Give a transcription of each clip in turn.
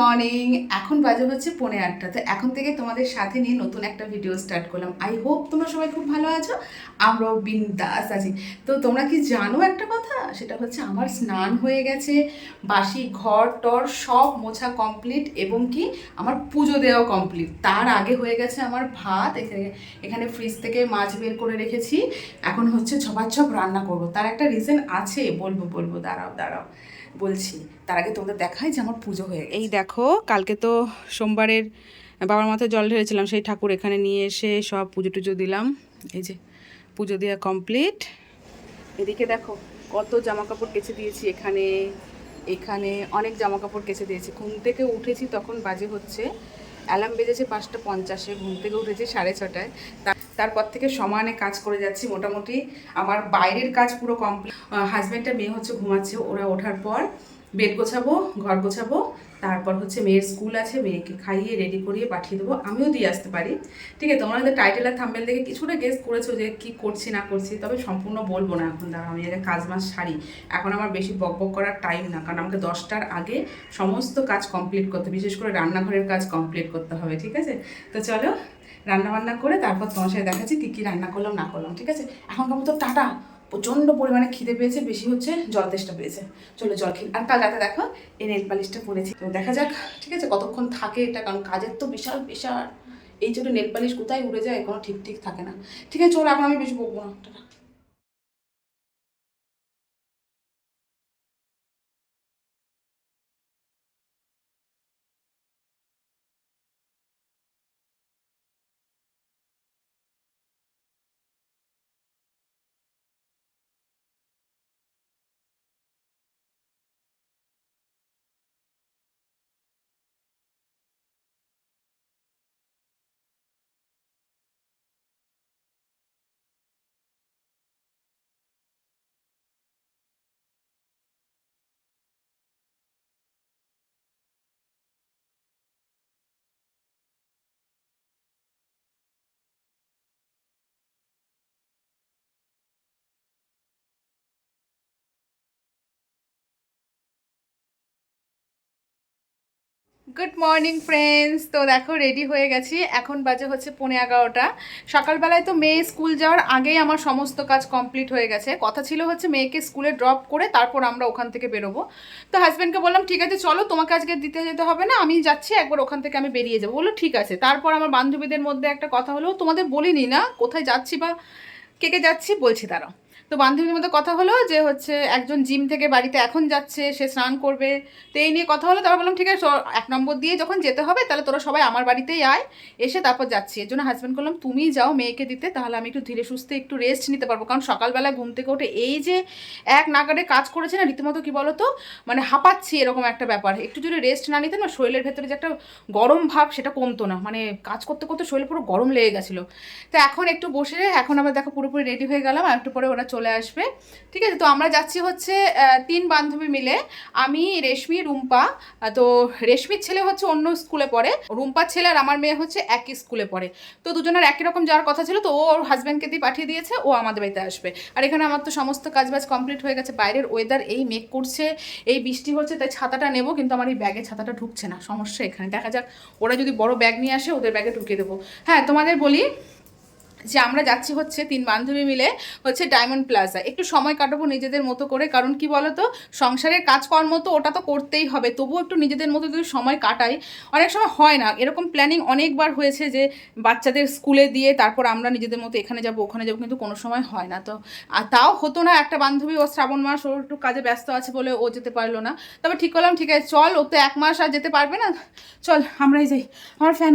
Morning এখন বাজে হচ্ছে পৌনে আটটা। তো এখন থেকে তোমাদের সাথে নিয়ে নতুন একটা ভিডিও স্টার্ট করলাম। আই হোপ তোমরা সবাই খুব ভালো আছো। আমরাও বিন্দাস আছি। তো তোমরা কি জানো একটা কথা? সেটা হচ্ছে আমার স্নান হয়ে গেছে। বাসি, ঘর, টর সব মোছা কমপ্লিট এবং কি আমার পুজো দেওয়া কমপ্লিট তার আগে হয়ে গেছে আমার ভাত। এখানে এখানে ফ্রিজ থেকে মাছ বের করে রেখেছি। এখন হচ্ছে ছপাচ্ছপ রান্না করব। তার একটা রিজন আছে। বলব বলব। দাঁড়াও দাঁড়াও। বলছি, তার আগে তোমাদের দেখাই যে আমার পুজো হয়ে এই দেখো, কালকে তো সোমবারের বাবার মাথায় জল ঢেলেছিলাম, সেই ঠাকুর এখানে নিয়ে এসে সব পুজো টুজো দিলাম। এই যে পুজো দেওয়া কমপ্লিট এদিকে দেখো, কত জামা কাপড় কেচে দিয়েছি এখানে এখানে অনেক জামা কাপড় কেচে দিয়েছি। ঘুম থেকে উঠেছি তখন বাজে হচ্ছে, অ্যালার্ম বেজেছে পাঁচটা পঞ্চাশে, ঘুম থেকে উঠেছি সাড়ে ছটায়। তারপর থেকে সমানে কাজ করে যাচ্ছি। মোটামুটি আমার বাইরের কাজ পুরো কমপ্লিট। হাজব্যান্ডটা মেয়ে হচ্ছে, ঘুমাচ্ছে। ওরা ওঠার পর বেড গোছাবো, ঘর গোছাবো। তারপর হচ্ছে মেয়ের স্কুল আছে, মেয়েকে খাইয়ে রেডি করিয়ে পাঠিয়ে দেবো, আমিও দিয়ে আসতে পারি। ঠিক আছে, তোমরা টাইটেল আর থাম্বেল দেখে কিছুটা গেস করেছ যে কি করছি, না করছি, তবে সম্পূর্ণ বলব না এখন। দাঁড়া আমি আগে কাজ মাস সারি। এখন আমার বেশি বক বক করার টাইম না, কারণ আমাকে দশটার আগে সমস্ত কাজ কমপ্লিট করতে বিশেষ করে রান্নাঘরের কাজ কমপ্লিট করতে হবে, ঠিক আছে? তো চলো রান্না বান্না করে তারপর তোমার সাথে দেখাচ্ছি কী কী রান্না করলাম, না করলাম, ঠিক আছে? এখন এখনকার মতো টাটা! প্রচণ্ড পরিমাণে খিদে পেয়েছে, বেশি হচ্ছে জল তেষ্টা পেয়েছে। চলো জল খেয়ে আর কাল রাতে দেখো, এই নেল পালিশটা পরেছি দেখা যাক, ঠিক আছে, কতক্ষণ থাকে এটা, কারণ কাজের তো বিশাল বিশাল এই জন্য নেল পালিশ কোথায় উড়ে যায় কোনো ঠিক ঠিক থাকে না। ঠিক আছে, চলো, এখন আমি বেশি বকবো না। টাটা। গুড মর্নিং ফ্রেন্ডস তো দেখো রেডি হয়ে গেছি। এখন বাজে হচ্ছে পৌনে এগারোটা। সকালবেলায় তো মেয়ে স্কুল যাওয়ার আগেই আমার সমস্ত কাজ কমপ্লিট হয়ে গেছে। কথা ছিল হচ্ছে মেয়েকে স্কুলে ড্রপ করে তারপর আমরা ওখান থেকে বেরোবো। তো হাজব্যান্ডকে বললাম, ঠিক আছে, চলো, তোমাকে আজকে দিতে যেতে হবে না, আমি যাচ্ছি, একবার ওখান থেকে আমি বেরিয়ে যাব। বলল, ঠিক আছে। তারপর আমার বান্ধবীদের মধ্যে একটা কথা হলো, তোমাদের বলিনি না কোথায় যাচ্ছি বা কে কে যাচ্ছি? বলছি তারা তো বান্ধবীর মধ্যে কথা হলো যে হচ্ছে একজন জিম থেকে বাড়িতে এখন যাচ্ছে, সে স্নান করবে। তো এই নিয়ে কথা হলো, তারপর বললাম, ঠিক আছে এক নম্বর দিয়ে যখন যেতে হবে, তাহলে তোরা সবাই আমার বাড়িতেই আয়, এসে তারপর যাচ্ছি। এর জন্য হাজব্যান্ড করলাম, তুমি যাও মেয়েকে দিতে, তাহলে আমি একটু ধীরে সুস্থে একটু রেস্ট নিতে পারব। কারণ সকালবেলা ঘুম থেকে উঠে এই যে এক নাগারে কাজ করেছে না, রীতিমতো কি বলতো মানে হাঁপাচ্ছি এরকম একটা ব্যাপার। একটু যদি রেস্ট না নিতে না শরীরের ভেতরে যে একটা গরম ভাব সেটা কমতো না। মানে কাজ করতে করতে শরীর পুরো গরম লেগে গেছিল। তো এখন একটু বসে, এখন আবার দেখো পুরোপুরি রেডি হয়ে গেলাম, আর একটু পরে ওরা চলে আসবে। ঠিক আছে, তো আমরা যাচ্ছি হচ্ছে তিন বান্ধবী মিলে। আমি, রেশমি, রুম্পা। তো রেশমির ছেলে হচ্ছে অন্য স্কুলে পড়ে। রুম্পার ছেলে আর আমার মেয়ে হচ্ছে একই স্কুলে পড়ে। তো দুজনের একই রকম যাওয়ার কথা ছিল, তো ও ওর হাজব্যান্ডকে দিয়ে পাঠিয়ে দিয়েছে, ও আমাদের বাড়িতে আসবে। আর এখানে আমার তো সমস্ত কাজ বাজ কমপ্লিট হয়ে গেছে। বাইরের ওয়েদার এই মেঘ করছে, এই বৃষ্টি হচ্ছে, তাই ছাতাটা নেব, কিন্তু আমার এই ব্যাগে ছাতাটা ঢুকছে না। সমস্যা এখানে। দেখা যাক, ওরা যদি বড় ব্যাগ নিয়ে আসে, ওদের ব্যাগে ঢুকিয়ে দেবো। হ্যাঁ তোমাদের বলি যে আমরা যাচ্ছি হচ্ছে তিন বান্ধবী মিলে হচ্ছে ডায়মন্ড প্লাজা একটু সময় কাটাবো নিজেদের মতো করে, কারণ কি বলতো? সংসারের কাজকর্ম তো ওটা তো করতেই হবে, তবুও একটু নিজেদের মতো যদি সময় কাটাই, অনেক সময় হয় না। এরকম প্ল্যানিং অনেকবার হয়েছে যে বাচ্চাদের স্কুলে দিয়ে তারপর আমরা নিজেদের মতো এখানে যাব, ওখানে যাব, কিন্তু কোনো সময় হয় না। তো আর তাও হতো না, একটা বান্ধবী ও শ্রাবণ মাস ওর একটু কাজে ব্যস্ত আছে বলে ও যেতে পারল না। তবে ঠিক করলাম, ঠিক আছে, চল, ও তো এক মাস আর যেতে পারবে না। চল, আমরাই যাই। আমার ফ্যান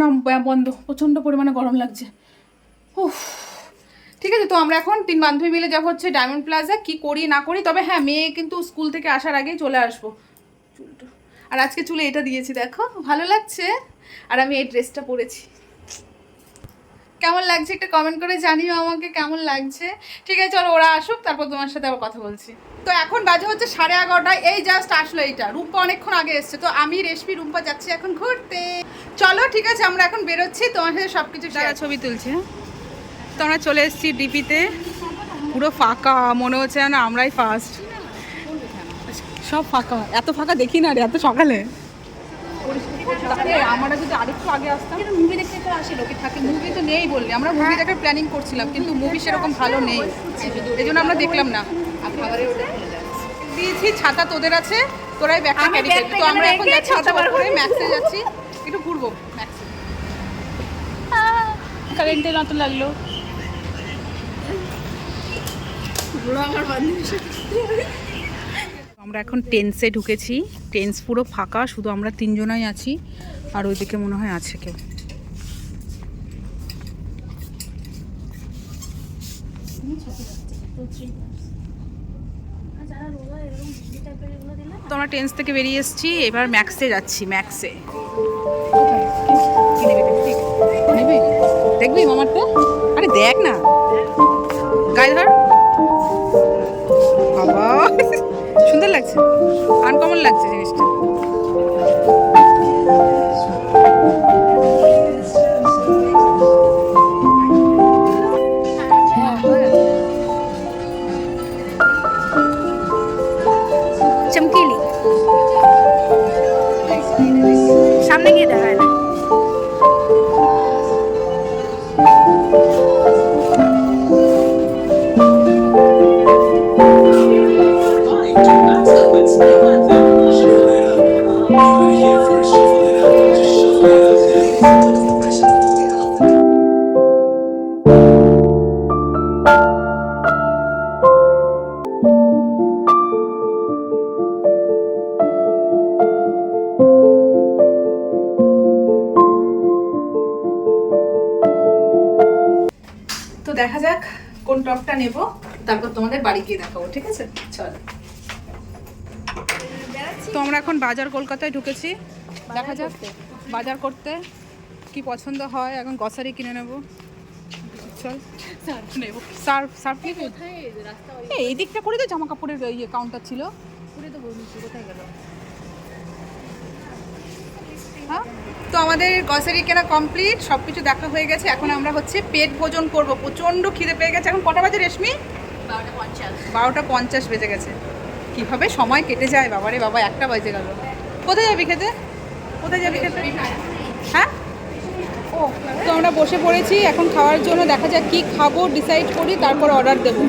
বন্ধ, প্রচণ্ড পরিমাণে গরম লাগছে। ঠিক আছে, তো আমরা এখন তিন বান্ধবী মিলে যাব হচ্ছে ডায়মন্ড প্লাজা কি করি, না করি, তবে হ্যাঁ মেয়ে কিন্তু স্কুল থেকে আসার আগেই চলে আসব। চুলটা। আর আজকে চুলে এটা দিয়েছি, দেখো, ভালো লাগছে? আর আমি এই ড্রেসটা পরেছি। কেমন লাগছে একটা কমেন্ট করে জানিও আমাকে, কেমন লাগছে? ঠিক আছে, চলো, ওরা আসুক, তারপর তোমার সাথে আবার কথা বলছি। তো এখন বাজে হচ্ছে সাড়ে এগারোটায়, এই জাস্ট আসলো এইটা রূপা অনেকক্ষণ আগে এসছে, তো আমি রেশমি রূপা যাচ্ছি এখন ঘুরতে। চলো, ঠিক আছে, আমরা এখন বেরোচ্ছি, তোমার সাথে সব কিছু ছবি তুলছি হ্যাঁ? তো আমরা চলে এসেছি ডিপিতে। পুরো ফাঁকা মনে হচ্ছে না আমরাই ফার্স্ট সব ফাঁকা এত ফাঁকা দেখি না রে এত সকালে। আমরা যদি আরেকটু আগে আসতাম। মুভি দেখতে তো আসে লোকে থাকে। মুভি তো নেই বললে। আমরা মুভি দেখার প্ল্যানিং করছিলাম কিন্তু মুভি সেরকম ভালো নেই। এই জন্য আমরা দেখলাম না। দিয়েছি ছাতা তোদের আছে? তোরাই ব্যাগটা আমি ক্যারি করবি তো আমরা এখন যাচ্ছি ছাতা বার করে ম্যাক্সে যাচ্ছি। একটু ঘুরবো ম্যাক্সে কারেন্টের মতো লাগল। আমার এখন টেন্সে ঢুকেছি। টেন্স পুরো ফাঁকা, শুধু আমরা তিনজনাই আছি। আর ওইদিকে মনে হয় আছে কেউ। তো আমরা টেন্স থেকে বেরিয়ে এসেছি, এবার ম্যাক্সে যাচ্ছি, ম্যাক্সে। দেখবি? মামারটা আরে দেখ না। গায়ে ধর। বাবা। সুন্দর লাগছে। আনকমন লাগছে জিনিসটা। চমকিলি? টপটা নেব তারপর তোমাদের বাড়ি গিয়ে দেখাবো ঠিক আছে? চলো। তো আমরা এখন বাজার কলকাতায় ঢুকেছি। দেখা যাক বাজার করতে কি পছন্দ হয় এখন গ্রসারি কিনে নেব। চল। নেব সার্ফ সার্ফ কি এই দিকটা করে তো জামা কাপড়ের ইয়ে কাউন্টার ছিল। পুরে তো কোথায় গেল? হ্যাঁ? তো আমাদের গ্রসারি কেনা কমপ্লিট সব কিছু দেখা হয়ে গেছে। এখন আমরা হচ্ছে পেট ভোজন করব। প্রচণ্ড খিদে পেয়ে গেছে। এখন কটা বাজে রেশমি? বারোটা পঞ্চাশ। বেজে গেছে। কীভাবে সময় কেটে যায়? বাবারে বাবা একটা বাজে গেল। কোথায় যাবি খেতে? কোথায় যাবি খেতে? হ্যাঁ? ও তো আমরা বসে পড়েছি। এখন খাওয়ার জন্য দেখা যাক কি খাব ডিসাইড করি তারপর অর্ডার দেবো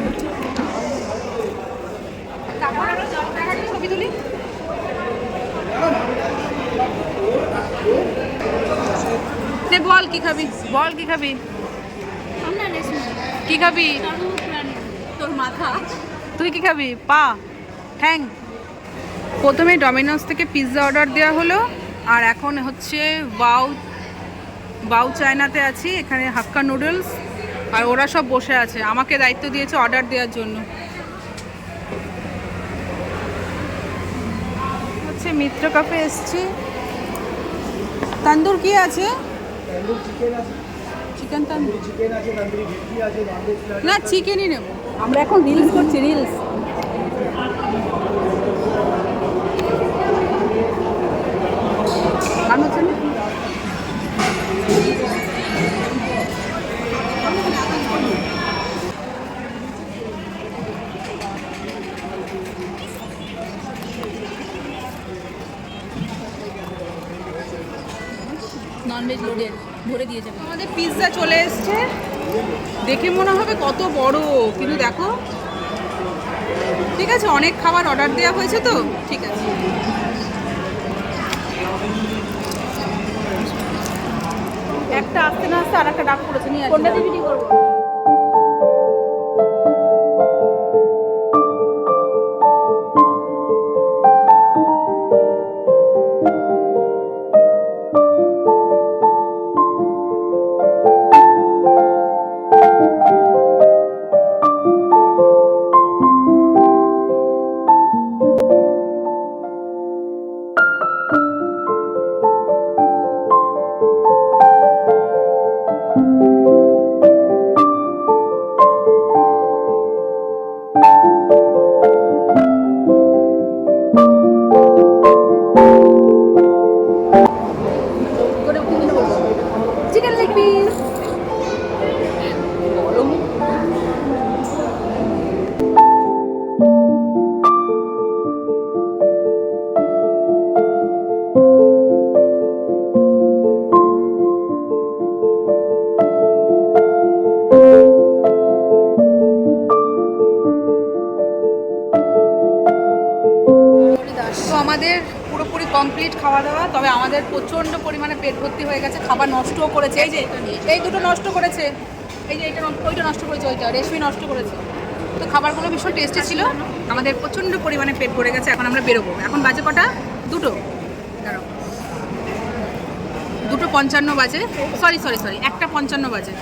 তারপর আমরা জল খাই, ছবি তুলি নে বল কি খাবি? বল কি খাবি? কি খাবি? তোর মাথা। তুই কি খাবি? পা। ঠ্যাং। প্রথমে ডমিনোস থেকে পিৎজা অর্ডার দেওয়া হলো আর এখন হচ্ছে বাউ বাউ চায়নাতে আছি এখানে হাক্কা নুডলস আর ওরা সব বসে আছে। আমাকে দায়িত্ব দিয়েছে অর্ডার দেওয়ার জন্য। হচ্ছে মিত্র কাফে এসছি। তান্দুর কি আছে? তন্দুর চিকেন আছে। চিকেন তান্দুর চিকেন আছে তন্দুরি ভেটকি আছে ননভেজ না চিকেনই নেব। আমরা এখন রিলস করছি রিলস পিৎজা চলে এসছে। দেখে মনে হবে কত বড়, কিন্তু দেখো। ঠিক আছে, অনেক খাবার অর্ডার দেওয়া হয়েছে তো? ঠিক আছে। একটা আসতে না আসতে আর একটা ডাক করেছে নিয়ে কোনটা দিয়ে করব? আমাদের পুরোপুরি কমপ্লিট খাওয়া দাওয়া তবে আমাদের প্রচণ্ড পরিমাণে পেট ভর্তি হয়ে গেছে খাবার নষ্টও করেছে। এই যে এই দুটো নষ্ট করেছে। এই যে এটা ওইটা নষ্ট করেছে ওইটা রেশমি নষ্ট করেছে। তো খাবারগুলো ভীষণ টেস্টি ছিল। আমাদের প্রচণ্ড পরিমাণে পেট ভরে গেছে এখন আমরা বেরোবো। এখন বাজে কটা? দুটো। দুটো পঞ্চান্ন বাজে। সরি সরি সরি একটা পঞ্চান্ন বাজে।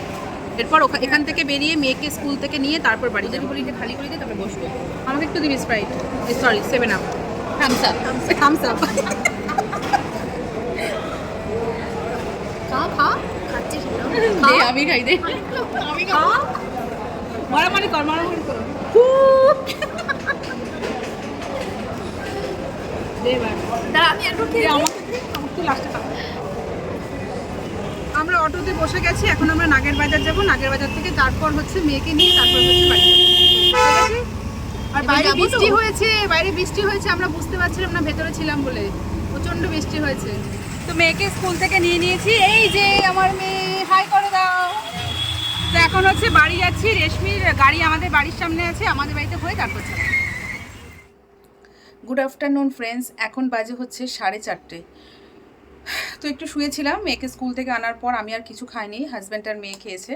এরপর ওখা- এখান থেকে বেরিয়ে মেয়েকে স্কুল থেকে নিয়ে তারপর বাড়ি যাব। বলি খালি করে দিয়ে তারপরে বসবো। আমাকে একটু দিবি Sprite sorry seven up Thums up Thums up খা খা খাচ্ছিস না আমি খাই দে। খা মারামারি কর মারামারি কর। আমরা অটোতে বসে গেছি এখন আমরা নাগের বাজার যাব। নাগের বাজার থেকে তারপর হচ্ছে মেয়েকে নিয়ে তারপর হচ্ছে বাড়ি আর বাইরে বৃষ্টি হয়েছে বাইরে বৃষ্টি হয়েছে আমরা বুঝতে পারছিলাম না ভেতরে ছিলাম বলে। প্রচণ্ড বৃষ্টি হয়েছে। তো মেয়েকে স্কুল থেকে নিয়ে নিয়েছি। এই যে আমার মেয়ে হাই করে দাও। তো এখন হচ্ছে বাড়ি যাচ্ছি রেশমির গাড়ি আমাদের বাড়ির সামনে আছে আমাদের বাড়িতে হয়ে তারপর গুড আফটারনুন ফ্রেন্ডস এখন বাজে হচ্ছে সাড়ে চারটে। তো একটু শুয়েছিলাম মেয়েকে স্কুল থেকে আনার পর আমি আর কিছু খাইনি হাজব্যান্ড আর মেয়ে খেয়েছে।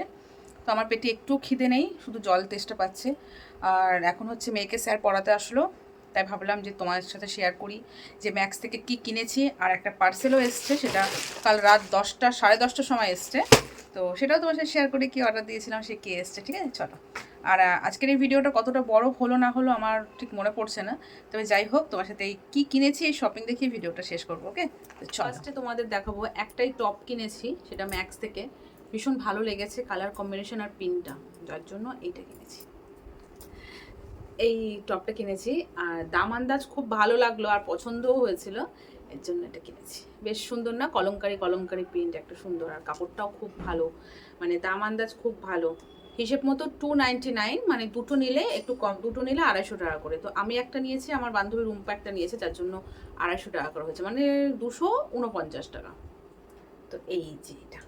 তো আমার পেটে একটু খিদে নেই শুধু জল তেষ্টা পাচ্ছে। আর এখন হচ্ছে মেয়েকে স্যার পড়াতে আসলো, তাই ভাবলাম যে তোমার সাথে শেয়ার করি যে ম্যাক্স থেকে কি কিনেছি আর একটা পার্সেলও এসছে, সেটা কাল রাত দশটা, সাড়ে দশটার সময় এসছে। তো সেটাও তোমার সাথে শেয়ার করে, কি অর্ডার দিয়েছিলাম, সে কে এসছে, ঠিক আছে? চলো। আর আজকের এই ভিডিওটা কতটা বড় হলো, না হলো আমার ঠিক মনে পড়ছে না। তবে যাই হোক, তোমার সাথে এই কী কিনেছি, এই শপিং দেখিয়ে ভিডিওটা শেষ করব ওকে ফার্স্টে তোমাদের দেখাবো একটাই টপ কিনেছি, সেটা ম্যাক্স থেকে। ভীষণ ভালো লেগেছে কালার কম্বিনেশন আর পিনটা যার জন্য এইটা কিনেছি। এই টপটা কিনেছি। আর দাম আন্দাজ খুব ভালো লাগল, আর পছন্দও হয়েছিল। এর জন্য এটা কিনেছি। বেশ সুন্দর না? কলমকারি কলমকারি প্রিন্ট একটা সুন্দর। আর কাপড়টাও খুব ভালো। মানে দাম আন্দাজ খুব ভালো। হিসেব মতো টু নাইনটি নাইন মানে দুটো নিলে একটু কম, দুটো নিলে আড়াইশো টাকা করে। তো আমি একটা নিয়েছি, আমার বান্ধবী রুম্পা একটা নিয়েছে, যার জন্য আড়াইশো টাকা করে হয়েছে। মানে দুশো উনপঞ্চাশ টাকা। তো এই যে এটা।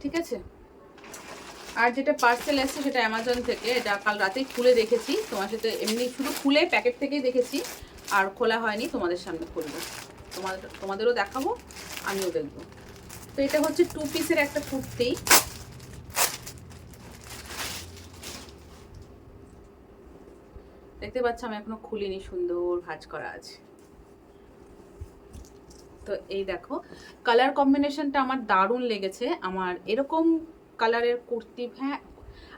ঠিক আছে? আর যেটা পার্সেল এসেছে সেটা অ্যামাজন থেকে, এটা কাল রাতেই খুলে দেখেছি। তোমার সাথে এমনি শুধু খুলে প্যাকেট থেকেই দেখেছি, আর খোলা হয়নি, তোমাদের সামনে খুলবো। তোমাদের তোমাদেরও দেখাবো, আমিও দেখব। তো এটা হচ্ছে টু পিসের একটা কুর্তি। দেখতে পাচ্ছ, আমি এখনও খুলিনি, সুন্দর ভাঁজ করা আছে। তো এই দেখো কালার কম্বিনেশনটা আমার দারুণ লেগেছে। আমার এরকম কালারের কুর্তি হ্যাঁ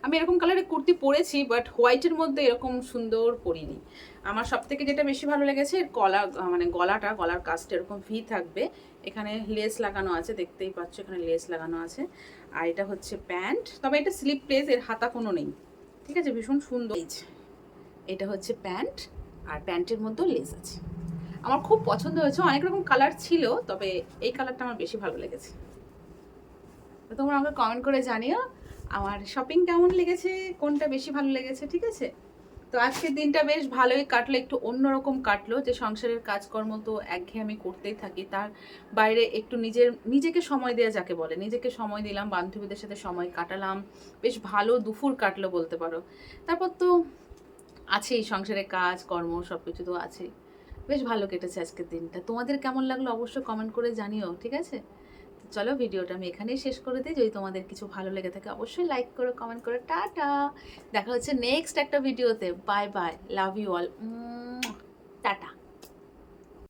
আমি এরকম কালারের কুর্তি পরেছি বাট হোয়াইটের মধ্যে এরকম সুন্দর পরিনি। আমার সব থেকে যেটা বেশি ভালো লেগেছে গলা মানে গলাটা, গলার কাজটা এরকম ভি থাকবে। এখানে লেস লাগানো আছে, দেখতেই পাচ্ছ, এখানে লেস লাগানো আছে। আর এটা হচ্ছে প্যান্ট, তবে এটা স্লিপ প্লেস এর হাতা কোনো নেই। ঠিক আছে, ভীষণ সুন্দর। এটা হচ্ছে প্যান্ট, আর প্যান্টের মধ্যেও লেস আছে। আমার খুব পছন্দ হয়েছে, অনেক রকম কালার ছিল, তবে এই কালারটা আমার বেশি ভালো লেগেছে। তো তোমরা আমাকে কমেন্ট করে জানিও আমার শপিং কেমন লেগেছে, কোনটা বেশি ভালো লেগেছে, ঠিক আছে? তো আজকের দিনটা বেশ ভালোই কাটলো, একটু অন্যরকম কাটলো যে সংসারের কাজকর্ম তো একঘেয়ে আমি করতেই থাকি। তার বাইরে একটু নিজের, নিজেকে সময় দেওয়া যাকে বলে, নিজেকে সময় দিলাম, বান্ধবীদের সাথে সময় কাটালাম, বেশ ভালো দুপুর কাটলো বলতে পারো। তারপর তো আছেই সংসারে কাজ, কর্ম সব কিছু তো আছেই। বেশ ভালো কেটেছে আজকের দিনটা। তোমাদের কেমন লাগল অবশ্যই কমেন্ট করে জানিও, ঠিক আছে? চলো ভিডিওটা আমি এখানেই শেষ করে দিই। যদি তোমাদের কিছু ভালো লেগে থাকে, অবশ্যই লাইক করো কমেন্ট করো, টাটা! দেখা হচ্ছে নেক্সট একটা ভিডিওতে। Bye bye love you all tata.